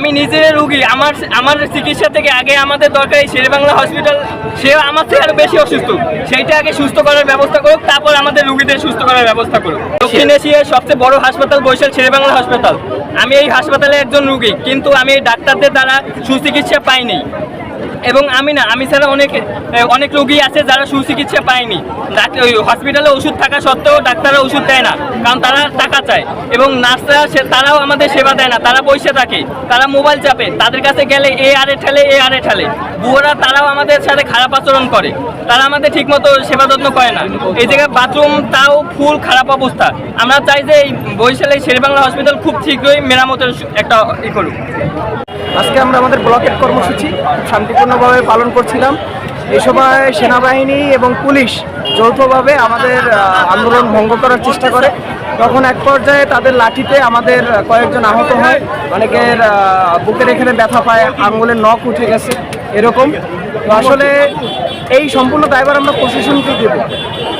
আমি নিজের রুগী। আমার আমার চিকিৎসা থেকে আগে আমাদের দরকার এই শেরেবাংলা হসপিটাল সে আমার থেকে আরও বেশি অসুস্থ। সেইটা আগে সুস্থ করার ব্যবস্থা করুক, তারপর আমাদের রুগীদের সুস্থ করার ব্যবস্থা করুক। দক্ষিণ এশিয়ার সবচেয়ে বড় হাসপাতাল বৈশাল শেরবাংলা হাসপাতাল আমি এই হাসপাতালে একজন রুগী, কিন্তু আমি ডাক্তারদের দ্বারা সুচিকিৎসা পাইনি। এবং আমি না, আমি ছাড়া অনেক অনেক রোগী আছে যারা সুচিকিৎসা পায়নি। হসপিটালে ওষুধ থাকা সত্ত্বেও ডাক্তাররা ওষুধ দেয় না, কারণ তারা টাকা চায়। এবং নার্সরা তারাও আমাদের সেবা দেয় না, তারা বসে থাকে, তারা মোবাইল চাপে। তাদের কাছে গেলে এ আরে ঠেলে, এ আরে ঠেলে। বুয়োরা তারাও আমাদের সাথে খারাপ আচরণ করে। তারা আমাদের ঠিকমতো সেবা যত্ন করে না। এই জায়গায় বাথরুম তাও ফুল খারাপ অবস্থা। আমরা চাই যে এই বরিশালে শেরবাংলা হসপিটাল খুব শীঘ্রই মেরামতের একটা ই করুক। আজকে আমরা আমাদের ব্লকের কর্মসূচি শান্তিপূর্ণভাবে পালন করছিলাম। এই সময় সেনাবাহিনী এবং পুলিশ যৌথভাবে আমাদের আন্দোলন ভঙ্গ করার চেষ্টা করে। তখন এক পর্যায়ে তাদের লাঠিতে আমাদের কয়েকজন আহত হয়। অনেকের বুকের এখানে ব্যথা পায়, আঙুলের নখ উঠে গেছে, এরকম। তো আসলে এই সম্পূর্ণ দায়ভার আমরা প্রশাসনকে দেব।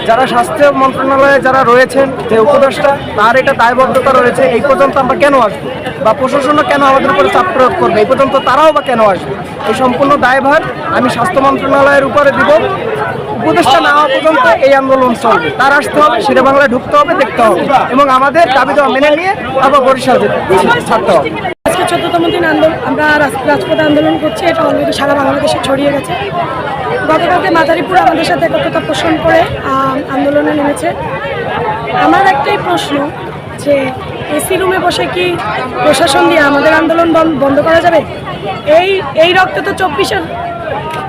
যারা স্বাস্থ্য মন্ত্রণালয়ে যারা রয়েছেন, যে উপদেষ্টা, তার এটা দায়বদ্ধতা রয়েছে। এই পর্যন্ত আমরা কেন আসব? বা প্রশাসনও কেন আমাদের উপরে চাপ প্রয়োগ করবে? এই পর্যন্ত তারাও বা কেন আসবে? এই সম্পূর্ণ দায়ভার আমি স্বাস্থ্য মন্ত্রণালয়ের উপরে দিব। উপদেষ্টা না পর্যন্ত এই আন্দোলন চলবে। তার আসতে হবে সেটা বাংলায় ঢুকতে হবে, দেখতে হবে। এবং আমাদের দাবি দেওয়া মেনে নিয়ে আবার বরিশাল ছাড়তে হবে। আজকে চোদ্দতম দিন আন্দোলন, আমরা রাজ- রাজপথে আন্দোলন করছি। এটা অলরেডি সারা বাংলাদেশে ছড়িয়ে গেছে। গতকালকে মাদারীপুর আমাদের সাথে একত্রতা পোষণ করে আন্দোলনে নেমেছে। আমার একটাই প্রশ্ন যে এসি রুমে বসে কি প্রশাসন দিয়ে আমাদের আন্দোলন বন- বন্ধ করা যাবে? এই এই রক্তে তো চব্বিশের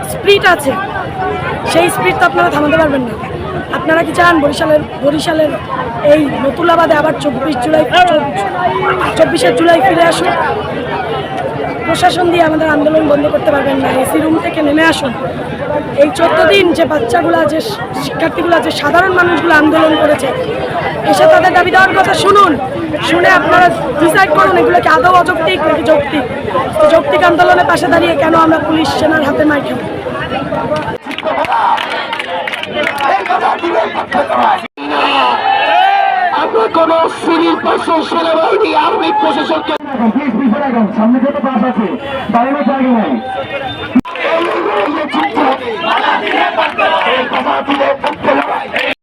স্পিড আছে। সেই স্পিড তো আপনারা থামাতে পারবেন না। আপনারা কি চান বরিশালের বরিশালের এই নতুলাবাদে আবার চব্বিশ জুলাই চব্বিশে জুলাই ফিরে আসুন প্রশাসন দিয়ে আমাদের আন্দোলন বন্ধ করতে পারবেন না। এসি রুম থেকে নেমে আসুন। এই চোদ্দ দিন যে বাচ্চাগুলো যে শিক্ষার্থীগুলো যে সাধারণ মানুষগুলো আন্দোলন করেছে এসে তাদের দাবি দেওয়ার কথা শুনুন। শুনে আপনারা ডিসাইড করুন এগুলোকে আদৌ অযৌক্তিক নাকি যৌক্তিক। তো যৌক্তিক আন্দোলনের পাশে দাঁড়িয়ে কেন আমরা পুলিশ সেনার হাতে মার খাব আমরা কোন সিভিল প্রশাসন সেনাবাহিনী আর্মি প্রশাসনকে সামনে আছে জায়গা নাই